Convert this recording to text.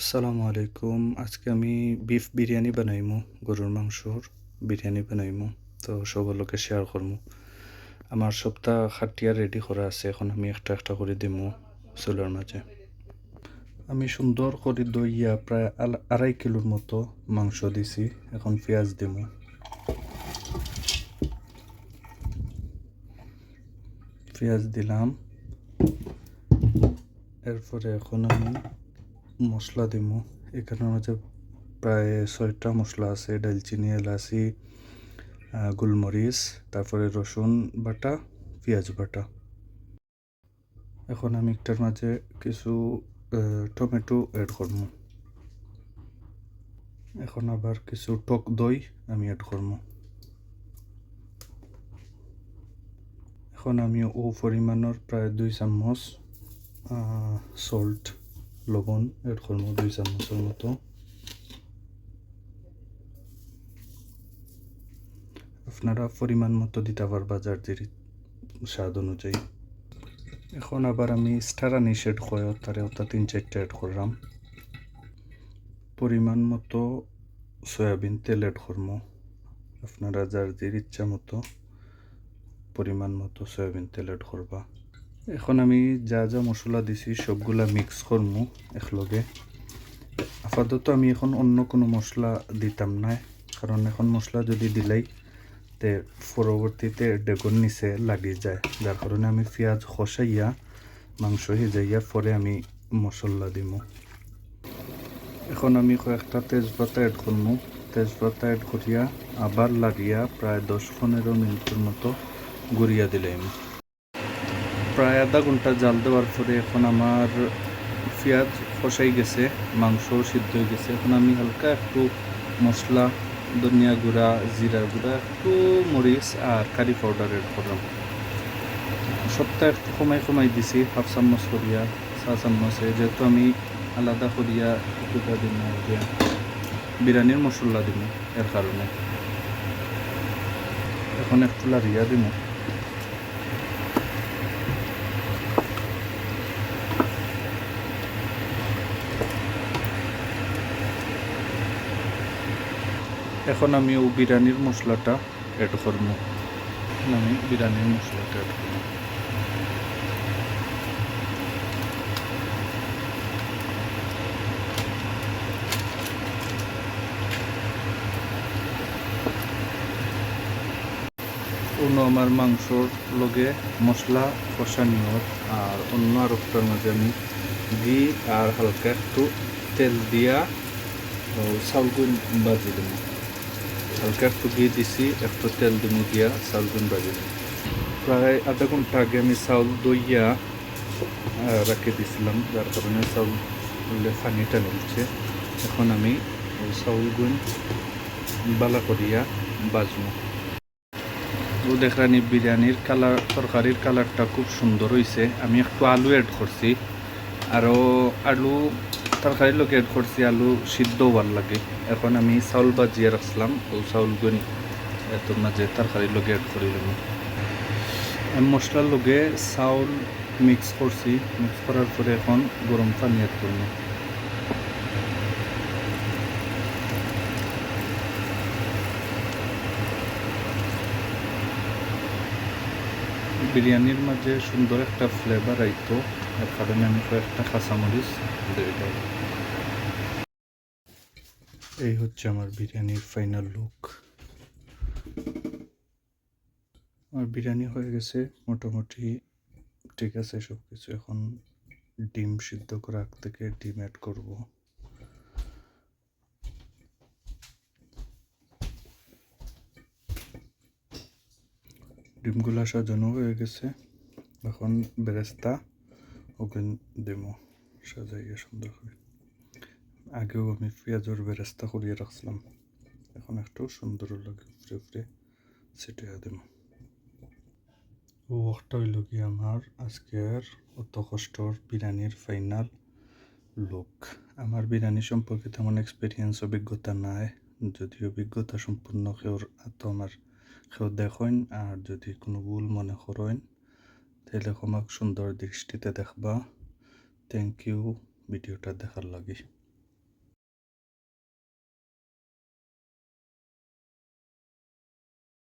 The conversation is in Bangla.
আসসালামু আলাইকুম। আজকে আমি বিফ বিরিয়ানি বানাইমু, গরুর মাংসর বিরিয়ানি বানাইমু। তো সকলকে শেয়ার করমু। আমার সপ্তাহ খাটিয়া রেডি করা আছে, এখন আমি একটা একটা করে দিমু চুলার মাঝে। আমি সুন্দর করে দইয়া প্রায় আড়াই কিলোর মতো মাংস দিছি, এখন পেঁয়াজ দিমু। পেঁয়াজ দিলাম। এরপরে এখন আমি মশলা দিমু। এখানের মাঝে প্রায় ছয়টা মশলা আছে, ডালচিনি, এলাচি গোলমরিচ, তারপরে রসুন বাটা, পেঁয়াজ বাটা। এখন আমি একটার মাঝে কিছু টমেটো অ্যাড করব এখন আবার কিছু টক দই আমি অ্যাড করব এখন আমি ও পরিমাণের প্রায় দুই চামচ সল্ট লবণ এড করব দুই চামচের মতো। আপনারা পরিমাণ মতো দিতে পারবা যে স্বাদ অনুযায়ী। এখন আবার আমি স্টারানি শেড হয় তারে ওটা তিন চারটা অ্যাড করলাম পরিমাণ মতো সয়াবিন তেল অ্যাড করব আপনারা যার যে ইচ্ছা মতো পরিমাণ মতো সয়াবিন তেল অ্যাড করবা এখন আমি যা যা মশলা দিছি, সবগুলা মিক্স করমু একলগে। আপাতত আমি এখন অন্য কোনো মশলা দিতাম না, কারণ এখন মশলা যদি দিলাই তে পরবর্তীতে ডেগর নিচে লাগি যায়। যার কারণে আমি পেঁয়াজ খসাইয়া, মাংস সিজাইয়া পরে আমি মশলা দিমু। এখন আমি কয়েকটা তেজপাতা অ্যাড করমু। তেজপাতা অ্যাড করিয়া আবার লাগিয়া প্রায় দশ পনেরো মিনিটের মতো গুড়িয়া দিলাম প্রায় আধা ঘণ্টা জাল দেওয়ার পরে এখন আমার পেঁয়াজ কষাই গেছে, মাংস সিদ্ধ হয়ে গেছে। এখন আমি হালকা একটু মশলা, ধনিয়া গুঁড়া, জিরা গুঁড়া, একটু মরিচ আর কারি পাউডার এড করলাম। সবটা একটু কমাই কমাই দিছি, হাফ চামচ করিয়া, চা চামচে। যেহেতু আমি আলাদা করিয়া একটুটা দিম না যে বিরিয়ানির মশলা দিম, এর কারণে। এখন একটু লারিয়া দিমু। এখন আমি ও বিরিয়ানির মশলাটা অ্যাড করব। আমি বিরিয়ানির মশলাটা অ্যাড করব। অন্য আমার মাংসর লগে মশলা কষানিও আর অন্য আরেকটার মাঝে আমি ঘি আর হালকা একটু তেল দিয়া চাউলগুন বাজি দেবো। হালকা একটু ঘি দিছি, একটু তেল দিমু দিয়া চাউলগুন বাজি দেবো প্রায় আধা ঘণ্টা আগে আমি চাউল দইয়া রাখে দিছিলাম, যার কারণে চাউল পানিটা নিচ্ছে এখন আমি ওই চাউলগুন বালা করিয়া বাজবো দেখানি বিরিয়ানির কালার, তরকারির কালারটা খুব সুন্দর হয়েছে আমি একটু আলু অ্যাড করছি। আরও আলু তরকারির লোক অ্যাড করছি, আলু সিদ্ধও ভালো লাগে। এখন আমি চাউল বাজিয়ে রাখছিলাম ও চাউলগুন এত মাঝে তরকারির লোক অ্যাড করিলাম আমি মশলার লগে চাউল মিক্স করছি মিক্স করার পরে এখন গরম পানি অ্যাড করব। বিরিয়ানির মাঝে সুন্দর একটা ফ্লেভার আইতো। এর কারণে আমি কয়েকটা কাঁচামরিচ দিয়ে এই হচ্ছে আমার বিরিয়ানির ফাইনাল লুক আমার বিরিয়ানি হয়ে গেছে মোটামুটি ঠিক আছে সব কিছু এখন ডিম সিদ্ধ করে আগ থেকে ডিম অ্যাড করব ডিমগুলা সাজানো হয়ে গেছে এখন বেরেস্তা ওকে দেবো সাজাইয়া সুন্দর করে আগেও আমি পেঁয়াজের বেরেস্তা করিয়ে রাখছিলাম, এখন একটু সুন্দর লাগে ফ্রে ফ্রে সেটা দেবো ও একটা হইল কি আমার আজকের অত কষ্টর বিরিয়ানির ফাইনাল লুক আমার বিরিয়ানি সম্পর্কে তেমন এক্সপিরিয়েন্স অভিজ্ঞতা নাই, যদি অভিজ্ঞতা সম্পূর্ণ কেউর তো আমার কেউ দেখেন, আর যদি কোনো ভুল মনে করেন তাহলে আমাকে সুন্দর দৃষ্টিতে দেখবা। থ্যাংক ইউ ভিডিওটা দেখার লাগে।